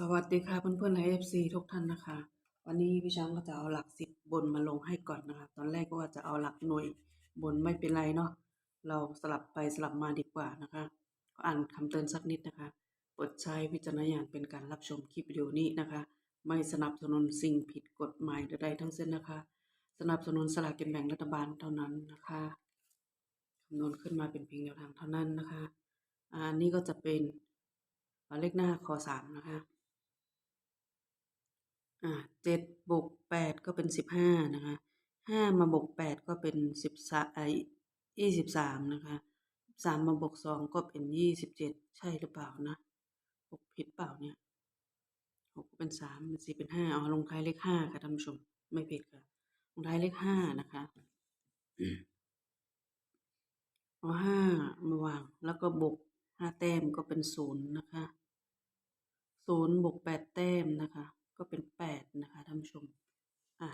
สวัสดีค่ะเพื่อนๆใน FC ทุกท่านนะคะ วันนี้พี่ช้างก็จะเอาหลักสิบบนมาลงให้ก่อนนะคะ ตอนแรกก็ว่าจะเอาหลักหน่วยบนไม่เป็นไรเนาะเราสลับไปสลับมาดีกว่านะคะ ก็อ่านคำเตือนสักนิดนะคะโปรดใช้วิจารณญาณเป็นการรับชมคลิปวิดีโอนี้นะคะ ไม่สนับสนุนสิ่งผิดกฎหมายใดๆทั้งสิ้นนะคะ สนับสนุนสลากกินแบ่งรัฐบาลเท่านั้นนะคะคำนวณขึ้นมาเป็นเพียงแนวทางเท่านั้นนะคะอ่านี่ก็จะเป็นเลขหน้าคอสามนะคะ อ่าเจ็ดบวกแปดก็เป็นสิบห้านะคะห้ามาบวกแปดก็เป็นสิบสาไอยี่สิบสามนะคะสามมาบวกสองก็เป็นยี่สิบเจ็ดใช่หรือเปล่านะหกผิดเปล่าเนี่ยหกเป็นสามเป็นสี่เป็นห้าเอาลงท้ายเลขห้าค่ะท่านผู้ชมไม่ผิดค่ะ ลงท้ายเลขห้านะคะเอาห้ามาวางแล้วก็บวกห้าแต้มก็เป็นศูนย์นะคะศูนย์บวกแปดแต้มนะคะ ก็เป็นแปดนะคะท่านผู้ชม อะ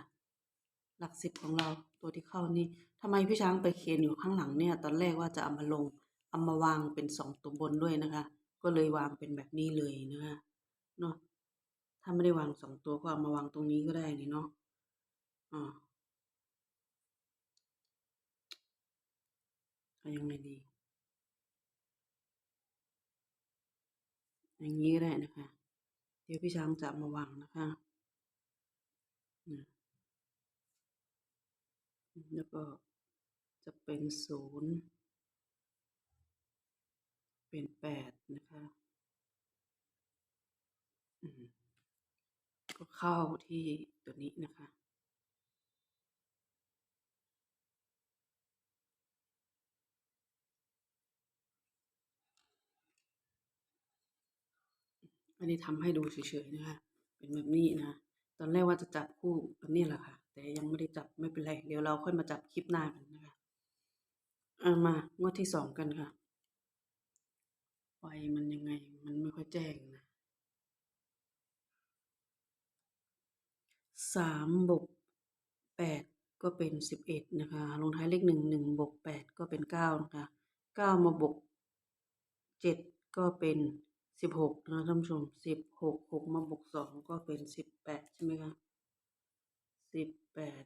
หลัก สิบของเราตัวที่เข้านี่ทำไมพี่ช้างไปเขียนอยู่ข้างหลังเนี่ย ตอนแรกว่าจะเอามาลงเอามาวางเป็นสองตัวบนด้วยนะคะ ก็เลยวางเป็นแบบนี้เลยนะคะเนาะถ้าไม่ได้วางสองตัวก็เอามาวางตรงนี้ก็ได้นี่เนาะอ่าเอายังไงดีอย่างนี้ก็ได้นะคะ เดี๋ยวพี่ช้างจะมาวางนะคะนะ แล้วก็จะเป็นศูนย์เป็นแปดนะคะอืมก็เข้าที่ตัวนี้นะคะ อันนี้ทำให้ดูเฉยๆนะคะ เป็นแบบนี้นะ ตอนแรกว่าจะจับคู่อันนี้แหละค่ะ แต่ยังไม่ได้จับไม่เป็นไร เดี๋ยวเราค่อยมาจับคลิปหน้ากันนะคะเอามางวดที่สองกันค่ะไฟมันยังไง มันไม่ค่อยแจ้งนะสามบวกแปดก็เป็นสิบเอ็ดนะคะ ลงท้ายเลขหนึ่งหนึ่งบวกแปดก็เป็นเก้านะคะเก้ามาบวกเจ็ดก็เป็นสิบหกนะท่านผู้ชมสิบหกหกมาบวกสองก็เป็นสิบแปดใช่ไหมคะ สิบแปด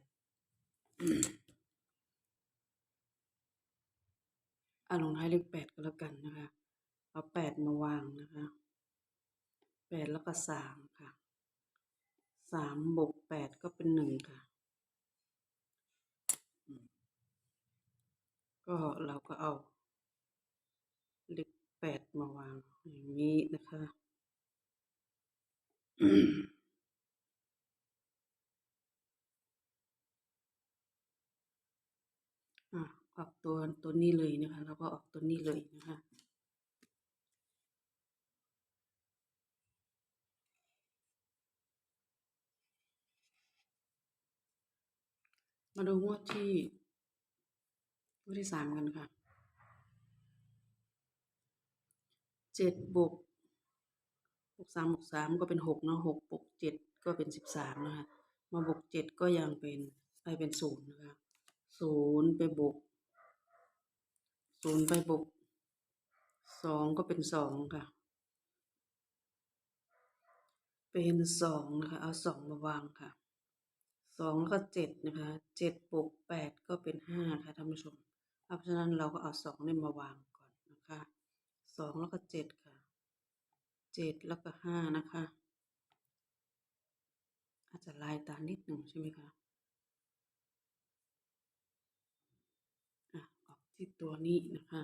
อะลงท้ายเลขแปดก็แล้วกันนะคะ เอาแปดมาวางนะคะแปดแล้วก็สามค่ะสามบวกแปดก็เป็นหนึ่งค่ะ ก็เราก็เอาเลขแปดมาวางอย่างนี้นะคะ อะออกตัวตัวนี้เลยนะคะ แล้วก็ออกตัวนี้เลยนะคะมาดูงวดที่งวดที่สามกันค่ะเจ็ดบวกบวกสามบวกสามก็เป็นหกเนาะหกบวกเจ็ดก็เป็นสิบสามนะคะมาบวกเจ็ดก็ยังเป็นไปเป็นศูนย์นะคะ ศูนย์ไปบวกศูนย์ไปบวกสองก็เป็นสองค่ะ เป็นสองนะคะ เอาสองมาวางค่ะสองแล้วก็เจ็ดนะคะเจ็ดบวกแปดก็เป็นห้าค่ะท่านผู้ชมเพราะฉะนั้นเราก็เอาสองนี่มาวางก่อนนะคะสองแล้วก็เจ็ดค่ะเจ็ดแล้วก็ห้านะคะ อาจจะลายตานิดหนึ่งใช่ไหมคะอะออก ที่ตัวนี้นะคะ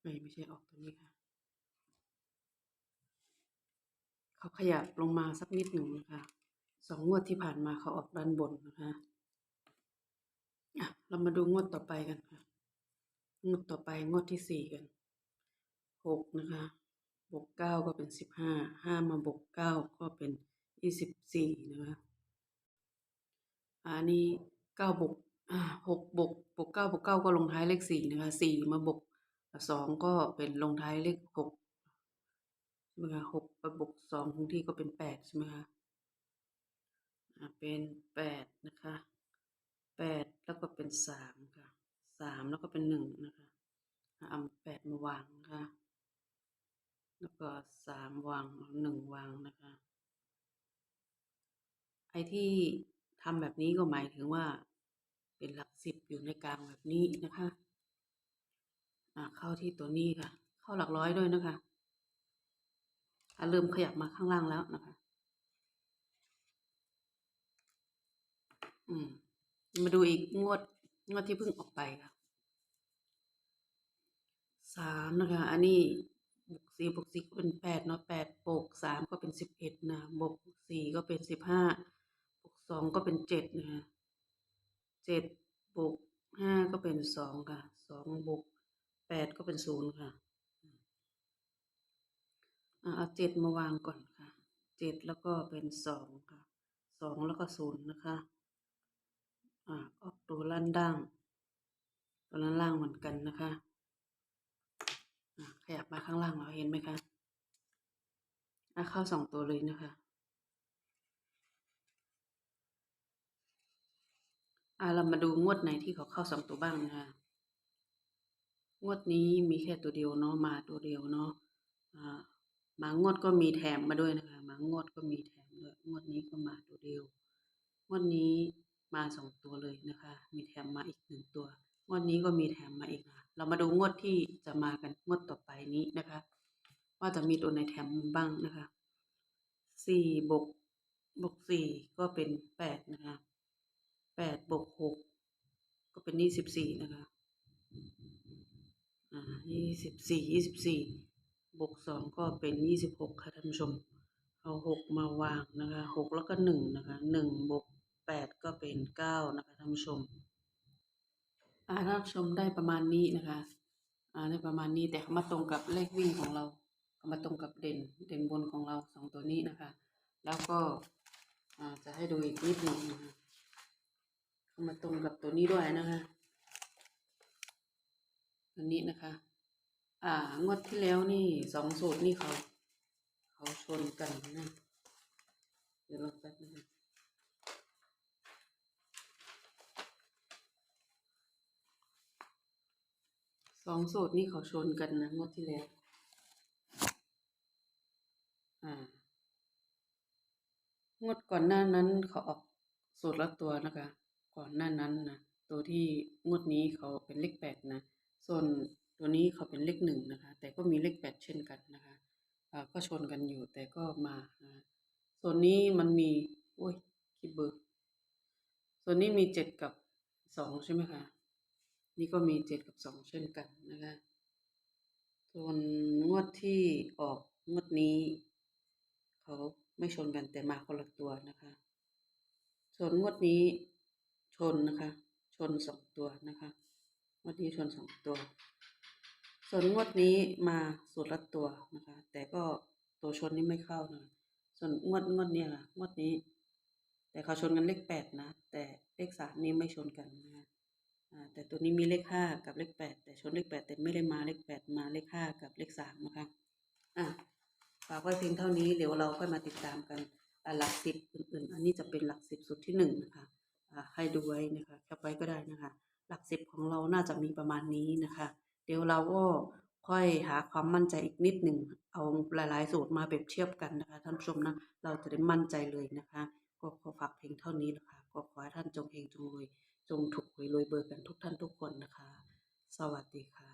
ไม่ไม่ใช่ออกตัวนี้ค่ะ เขาขยับลงมาสักนิดหนึ่งนะคะสองงวดที่ผ่านมาเขาออกด้านบนนะคะอะเรามาดูงวดต่อไปกันค่ะ งวดต่อไปงวดที่สี่กันหกนะคะบวกเก้าก็เป็นสิบห้าห้ามาบวกเก้าก็เป็นยี่สิบสี่นะคะอันนี้เก้าบวก หกบวกบวกเก้าบวกเก้าก็ลงท้ายเลขสี่นะคะสี่มาบวกสองก็เป็นลงท้ายเลขหกใช่ไหมคะหกบวกสองคงที่ก็เป็นแปดใช่ไหมคะเป็นแปดนะคะแปดแล้วก็เป็นสามค่ะสามแล้วก็เป็นหนึ่งนะคะเอาแปดมาวางนะคะแล้วก็สามวางหนึ่งวางนะคะไอ้ที่ทำแบบนี้ก็หมายถึงว่า เป็นหลักสิบอยู่ในกลางแบบนี้นะคะอ่าเข้าที่ตัวนี้ค่ะ เข้าหลักร้อยด้วยนะคะอะเริ่มขยับมาข้างล่างแล้วนะคะ อืม มาดูอีกงวดงวดที่เพิ่งออกไปค่ะสามนะคะ อันนี้บวกสี่บวกสี่ก็เป็นแปดเนาะแปดบวกสามก็เป็นสิบเอ็ดนะบวกสี่ก็เป็นสิบห้าบวกสองก็เป็นเจ็ดนะคะ เจ็ดบวกห้าก็เป็นสองค่ะสองบวกแปดก็เป็นศูนย์ค่ะเอาเจ็ดมาวางก่อนค่ะเจ็ดแล้วก็เป็นสองค่ะสองแล้วก็ศูนย์นะคะอ่าออกตัวล่างด่างตัวล่างล่างเหมือนกันนะคะขยับมาข้างล่างเราเห็นไหมคะอะเข้าสองตัวเลยนะคะ อ่าเรามาดูงวดไหนที่เขาเข้าสองตัวบ้างนะคะงวดนี้มีแค่ตัวเดียวเนาะมาตัวเดียวเนาะอ่ามางวดก็มีแถมมาด้วยนะคะมางวดก็มีแถมด้วยงวดนี้ก็มาตัวเดียวงวดนี้มาสองตัวเลยนะคะ มีแถมมาอีกหนึ่งตัวงวดนี้ก็มีแถมมาอีกนะเรามาดูงวดที่จะมากันงวดต่อไปนี้นะคะ ว่าจะมีตัวไหนแถมบ้างนะคะสี่บวกบวกสี่ก็เป็นแปดนะคะ แปดบวกหกก็เป็นยี่สิบสี่นะคะ อ่ายี่สิบสี่ยี่สิบสี่บวกสองก็เป็นยี่สิบหกค่ะท่านผู้ชม เอาหกมาวางนะคะหกแล้วก็หนึ่งนะคะหนึ่งบวกแปดก็เป็นเก้านะคะท่านผู้ชม อ่าท่านผู้ชมได้ประมาณนี้นะคะ อ่าได้ประมาณนี้แต่เขามาตรงกับเลขวิ่งของเราเขามาตรงกับเด่นเด่นบนของเราสองตัวนี้นะคะ แล้วก็อ่าจะให้ดูอีกนิดหนึ่งนะคะ มาตรงกับตัวนี้ด้วยนะคะอันนี้นะคะ อ่างวดที่แล้วนี่สองสูตรนี่เขา เขาชนกันนะเดี๋ยวเราแป๊บนึงนะสองสูตรนี่เขาชนกันนะงวดที่แล้ว อ่า งวดก่อนหน้านั้นเขาออกสูตรละตัวนะคะ ก่อนหน้านั้นนะตัวที่งวดนี้เขาเป็นเลขแปดนะ ส่วนตัวนี้เขาเป็นเลขหนึ่งนะคะ แต่ก็มีเลขแปดเช่นกันนะคะก็ชนกันอยู่แต่ก็มานะส่วนนี้มันมีโอ้ยคิดเบอร์ส่วนนี้มีเจ็ดกับสองใช่ไหมคะนี่ก็มีเจ็ดกับสองเช่นกันนะคะ ส่วนงวดที่ออกงวดนี้เขาไม่ชนกันแต่มาคนละตัวนะคะ ส่วนงวดนี้ ชนนะคะ ชนสองตัวนะคะงวดนี้ชนสองตัว ส่วนงวดนี้มาสูตรละตัวนะคะ แต่ก็ตัวชนนี่ไม่เข้านะส่วนงวดงวดนี้ยค่ะงวดนี้ แต่เขาชนกันเลขแปดนะ แต่เลขสามนี่ไม่ชนกันนะอ่าแต่ตัวนี้มีเลขห้ากับเลขแปดแต่ชนเลขแปดแต่ไม่ได้มาเลขแปดมาเลขห้ากับเลขสามนะคะอะฝากไว้เพียงเท่านี้เดี๋ยวเราค่อยมาติดตามกันอ่าหลักสิบอื่นๆ อันนี้จะเป็นหลักสิบสุดที่หนึ่งนะคะ ให้ดูไว้นะคะแคปไว้ก็ได้นะคะ หลักสิบของเราน่าจะมีประมาณนี้นะคะ เดี๋ยวเราก็ค่อยหาความมั่นใจอีกนิดหนึ่งเอาหลายๆสูตรมาเปรียบเทียบกันนะคะ ท่านผู้ชมนะเราจะได้มั่นใจเลยนะคะ ก็ขอฝากเพียงเท่านี้นะคะก็ขอให้ท่านจงเฮงจงรวยจงถูกหวยรวยเบอร์กันทุกท่านทุกคนนะคะ สวัสดีค่ะ